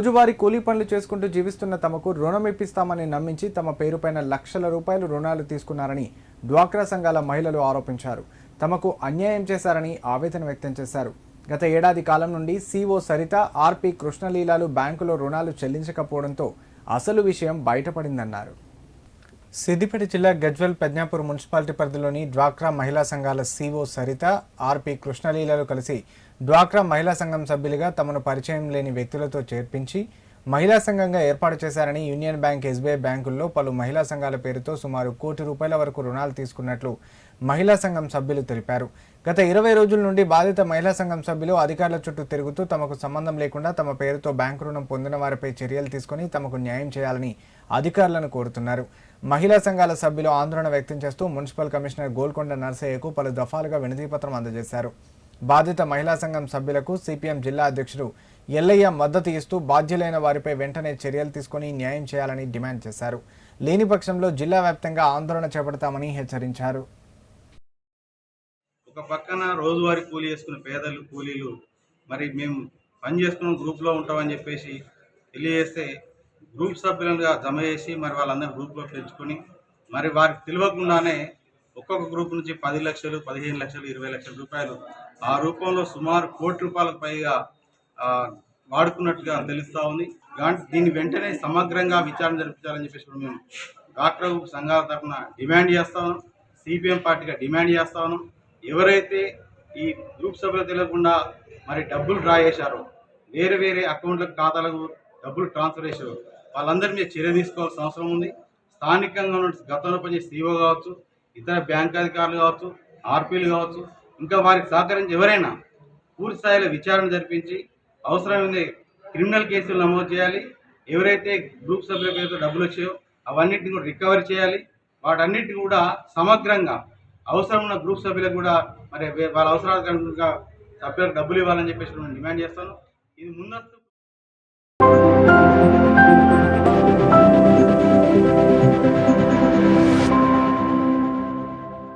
రోజువారీ కూలీ పనులు చేసుకుంటూ జీవిస్తున్న తమకు రుణం ఇప్పిస్తామని నమ్మించి తమ పేరుపైన లక్షల రూపాయలు రుణాలు తీసుకున్నారని డ్వాక్రా సంఘాల మహిళలు ఆరోపించారు. తమకు అన్యాయం చేశారని ఆవేదన వ్యక్తం చేశారు. గత ఏడాది కాలం నుండి సీఓ సరిత ఆర్పి కృష్ణలీలాలు బ్యాంకులో రుణాలు చెల్లించకపోవడంతో అసలు విషయం బయటపడిందన్నారు. సిద్దిపేట జిల్లా గజ్వెల్ పెద్నాపూర్ మున్సిపాలిటీ పరిధిలోని డ్వాక్రా మహిళా సంఘాల సీఓ సరిత ఆర్పి కృష్ణలీలలో కలిసి డ్వాక్రా మహిళా సంఘం సభ్యులుగా తమను పరిచయం లేని వ్యక్తులతో చేర్పించి మహిళా సంఘంగా ఏర్పాటు చేశారని యూనియన్ బ్యాంక్ ఎస్బీఐ బ్యాంకుల్లో పలు మహిళా సంఘాల పేరుతో సుమారు కోటి రూపాయల వరకు రుణాలు తీసుకున్నట్లు మహిళా సంఘం సభ్యులు తెలిపారు. గత ఇరవై రోజుల నుండి బాధిత మహిళా సంఘం సభ్యులు అధికారుల చుట్టూ తిరుగుతూ తమకు సంబంధం లేకుండా తమ పేరుతో బ్యాంకు రుణం పొందిన వారిపై చర్యలు తీసుకుని తమకు న్యాయం చేయాలని అధికారులను కోరుతున్నారు. మహిళా సంఘాల సభ్యులు ఆందోళన వ్యక్తం చేస్తూ మున్సిపల్ కమిషనర్ గోల్కొండ నర్సయ్యకు పలు దఫాలుగా వినతిపత్రం అందజేశారు. బాధిత మహిళా సంఘం సభ్యులకు సిపిఎం జిల్లా అధ్యక్షుడు ఎల్లయ్య మద్దతు ఇస్తూ బాధ్యులైన వారిపై వెంటనే చర్యలు తీసుకుని న్యాయం చేయాలని డిమాండ్ చేశారు. లేని పక్షంలో జిల్లా వ్యాప్తంగా ఆందోళన చేపడతామని హెచ్చరించారు. ఒక పక్కన రోజువారీ కూలీ చేసుకున్న పేదలు కూలీలు మరి మేము పని చేసుకున్న గ్రూప్లో ఉంటామని చెప్పేసి తెలియజేస్తే గ్రూప్ సభ్యులుగా జమ చేసి మరి వాళ్ళందరూ గ్రూప్లో పెంచుకొని మరి వారికి తెలియకుండానే ఒక్కొక్క గ్రూప్ నుంచి పది లక్షలు పదిహేను లక్షలు ఇరవై లక్షల రూపాయలు ఆ రూపంలో సుమారు కోటి రూపాయలకు పైగా వాడుకున్నట్టుగా తెలుస్తూ ఉంది. దీన్ని వెంటనే సమగ్రంగా విచారణ జరిపించాలని చెప్పేసి కూడా మేము డాక్టర్ సంఘాల తరఫున డిమాండ్ చేస్తా ఉన్నాం. సిపిఎం పార్టీగా డిమాండ్ చేస్తా ఉన్నాం. ఎవరైతే ఈ గ్రూప్ సభ్యులు తెలియకుండా మరి డబ్బులు డ్రా చేశారో వేరే వేరే అకౌంట్లకు ఖాతాలకు డబ్బులు ట్రాన్స్ఫర్ చేశారు వాళ్ళందరి మీద చర్య తీసుకోవాల్సిన అవసరం ఉంది. స్థానికంగా ఉన్న గతంలో పనిచేసే సీఓ కావచ్చు ఇతర బ్యాంక్ అధికారులు కావచ్చు ఆర్పీలు కావచ్చు ఇంకా వారికి సహకరించి ఎవరైనా పూర్తి స్థాయిలో విచారణ జరిపించి అవసరమైంది క్రిమినల్ కేసులు నమోదు చేయాలి. ఎవరైతే గ్రూప్ సభ్యుల పేరుతో డబ్బులు వచ్చాయో అవన్నిటిని కూడా రికవరీ చేయాలి. వాటన్నిటిని కూడా సమగ్రంగా అవసరం ఉన్న గ్రూప్ సభ్యులకు కూడా మరి వాళ్ళ అవసరాలకు సభ్యులకు డబ్బులు ఇవ్వాలని చెప్పేసి నేను డిమాండ్ చేస్తాను. ఇది ముందస్తు